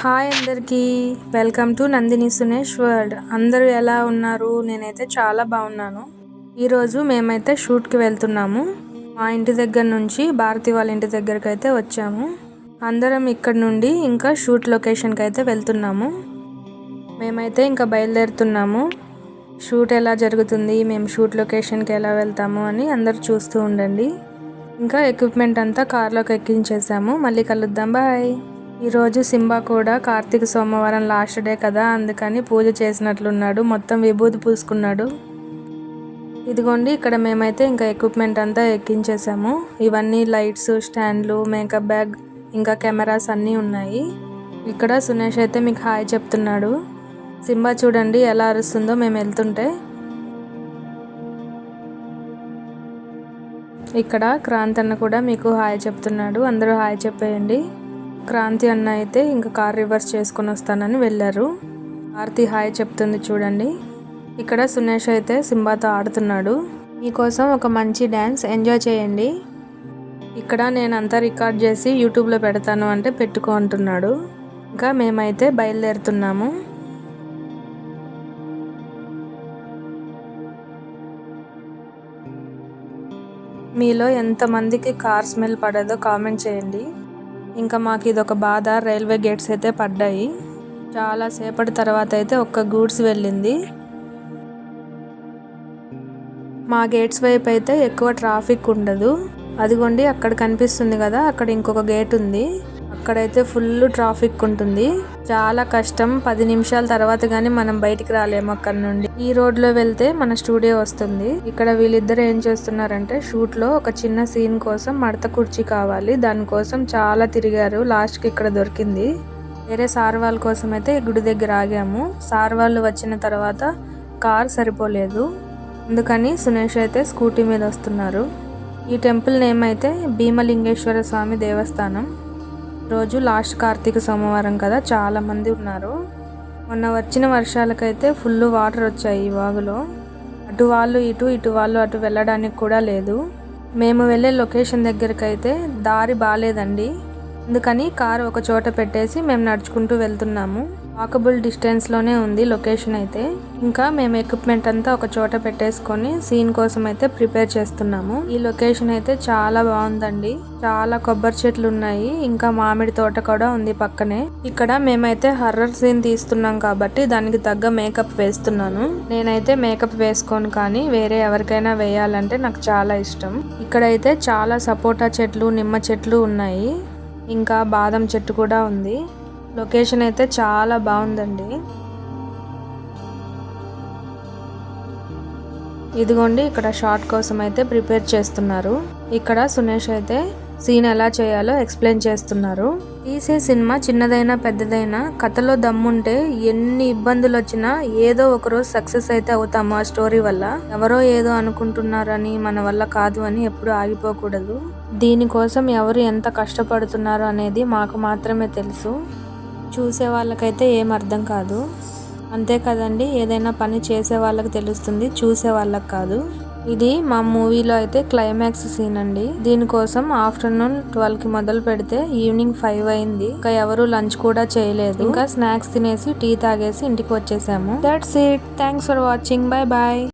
Hi అందరికీ. Welcome to Nandini Sunesh world. అందరూ ఎలా ఉన్నారు? నేనైతే చాలా బాగున్నాను. ఈరోజు మేమైతే షూట్కి వెళ్తున్నాము. మా ఇంటి దగ్గర నుంచి భారతి వాళ్ళ ఇంటి దగ్గరికి అయితే వచ్చాము. అందరం ఇక్కడ నుండి ఇంకా షూట్ లొకేషన్కి అయితే వెళ్తున్నాము. మేమైతే ఇంకా బయలుదేరుతున్నాము. షూట్ ఎలా జరుగుతుంది? మేము షూట్ లొకేషన్కి ఎలా వెళ్తాము అని అందరు చూస్తూ ఉండండి. ఇంకా ఎక్విప్మెంట్ అంతా కార్లోకి ఎక్కించేసాము. మళ్ళీ కలుద్దాం. బాయ్. ఈరోజు సింబా కూడా కార్తీక సోమవారం లాస్ట్ డే కదా అందుకని పూజ చేసినట్లున్నాడు. మొత్తం విభూతి పూసుకున్నాడు. ఇదిగోండి ఇక్కడ మేమైతే ఇంకా ఎక్విప్మెంట్ అంతా ఎక్కించేసాము. ఇవన్నీ లైట్స్ స్టాండ్లు మేకప్ బ్యాగ్ ఇంకా కెమెరాస్ అన్నీ ఉన్నాయి. ఇక్కడ సునేష్ అయితే మీకు హాయ్ చెప్తున్నాడు. సింబా చూడండి ఎలా అరుస్తుందో మేము వెళ్తుంటే. ఇక్కడ క్రాంతన్న కూడా మీకు హాయ్ చెప్తున్నాడు. అందరూ హాయ్ చెప్పేయండి. క్రాంతి అన్న అయితే ఇంకా కార్ రివర్స్ చేసుకొని వస్తానని వెళ్ళారు. ఆర్తి హాయ్ చెప్తుంది చూడండి. ఇక్కడ సునేష్ అయితే సింబాతో ఆడుతున్నాడు. మీకోసం ఒక మంచి డ్యాన్స్ ఎంజాయ్ చేయండి. ఇక్కడ నేను అంతా రికార్డ్ చేసి యూట్యూబ్లో పెడతాను అంటే పెట్టుకో అంటున్నాడు. ఇంకా మేమైతే బయలుదేరుతున్నాము. మీలో ఎంతమందికి కార్ స్మెల్ పడదో కామెంట్ చేయండి. ఇంకా మాకు ఇది ఒక బాధ. రైల్వే గేట్స్ అయితే పడ్డాయి. చాలా సేపటి తర్వాత అయితే ఒక్క గూడ్స్ వెళ్ళింది. మా గేట్స్ వైపు అయితే ఎక్కువ ట్రాఫిక్ ఉండదు. అదిగోండి అక్కడ కనిపిస్తుంది కదా అక్కడ ఇంకొక గేట్ ఉంది. అక్కడైతే ఫుల్ ట్రాఫిక్ ఉంటుంది. చాలా కష్టం. పది నిమిషాల తర్వాత గానీ మనం బయటికి రాలేము అక్కడ నుండి. ఈ రోడ్లో వెళ్తే మన స్టూడియో వస్తుంది. ఇక్కడ వీళ్ళిద్దరు ఏం చేస్తున్నారంటే షూట్లో ఒక చిన్న సీన్ కోసం మడత కుర్చీ కావాలి. దానికోసం చాలా తిరిగారు. లాస్ట్కి ఇక్కడ దొరికింది. వేరే సార్ వాళ్ళ కోసం అయితే గుడి దగ్గర ఆగాము. సార్ వాళ్ళు వచ్చిన తర్వాత కార్ సరిపోలేదు. అందుకని సునేష్ అయితే స్కూటీ మీద వస్తున్నారు. ఈ టెంపుల్ నేమ్ అయితే భీమలింగేశ్వర స్వామి దేవస్థానం. రోజు లాస్ట్ కార్తీక సోమవారం కదా చాలామంది ఉన్నారు. మొన్న వచ్చిన వర్షాలకైతే ఫుల్ వాటర్ వచ్చాయి ఈ వాగులో. అటు వాళ్ళు ఇటు ఇటు వాళ్ళు అటు వెళ్ళడానికి కూడా లేదు. మేము వెళ్ళే లొకేషన్ దగ్గరికి అయితే దారి బాగాలేదండి అందుకని కారు ఒక చోట పెట్టేసి మేము నడుచుకుంటూ వెళ్తున్నాము. వాకబుల్ డిస్టెన్స్లోనే ఉంది లొకేషన్ అయితే. ఇంకా మేము ఎక్విప్మెంట్ అంతా ఒక చోట పెట్టేసుకొని సీన్ కోసం అయితే ప్రిపేర్ చేస్తున్నాము. ఈ లొకేషన్ అయితే చాలా బాగుందండి. చాలా కొబ్బరి చెట్లు ఉన్నాయి. ఇంకా మామిడి తోట కూడా ఉంది పక్కనే. ఇక్కడ మేమైతే హర్రర్ సీన్ తీస్తున్నాం కాబట్టి దానికి తగ్గ మేకప్ వేస్తున్నాను. నేనైతే మేకప్ వేసుకోను కానీ వేరే ఎవరికైనా వేయాలంటే నాకు చాలా ఇష్టం. ఇక్కడైతే చాలా సపోటా చెట్లు నిమ్మ చెట్లు ఉన్నాయి. ఇంకా బాదం చెట్టు కూడా ఉంది. లొకేషన్ అయితే చాలా బాగుందండి. ఇదిగోండి ఇక్కడ షార్ట్ కోసం అయితే ప్రిపేర్ చేస్తున్నారు. ఇక్కడ సునేష్ అయితే సీన్ ఎలా చేయాలో ఎక్స్ప్లెయిన్ చేస్తున్నారు. తీసే సినిమా చిన్నదైనా పెద్దదైనా కథలో దమ్ముంటే ఎన్ని ఇబ్బందులు వచ్చినా ఏదో ఒకరోజు సక్సెస్ అయితే అవుతాము ఆ స్టోరీ వల్ల. ఎవరో ఏదో అనుకుంటున్నారని మన వల్ల కాదు అని ఎప్పుడు ఆగిపోకూడదు. దీనికోసం ఎవరు ఎంత కష్టపడుతున్నారు అనేది మాకు మాత్రమే తెలుసు. చూసే వాళ్ళకైతే ఏం అర్థం కాదు. అంతే కదండి ఏదైనా పని చేసే వాళ్ళకి తెలుస్తుంది చూసే వాళ్ళకి కాదు. ఇది మా మూవీలో అయితే క్లైమాక్స్ సీన్ అండి. దీనికోసం ఆఫ్టర్నూన్ ట్వెల్వ్కి మొదలు పెడితే ఈవినింగ్ ఫైవ్ అయింది. ఇంకా ఎవరు లంచ్ కూడా చేయలేదు. ఇంకా స్నాక్స్ తినేసి టీ తాగేసి ఇంటికి వచ్చేసాము. That's it thanks for watching bye bye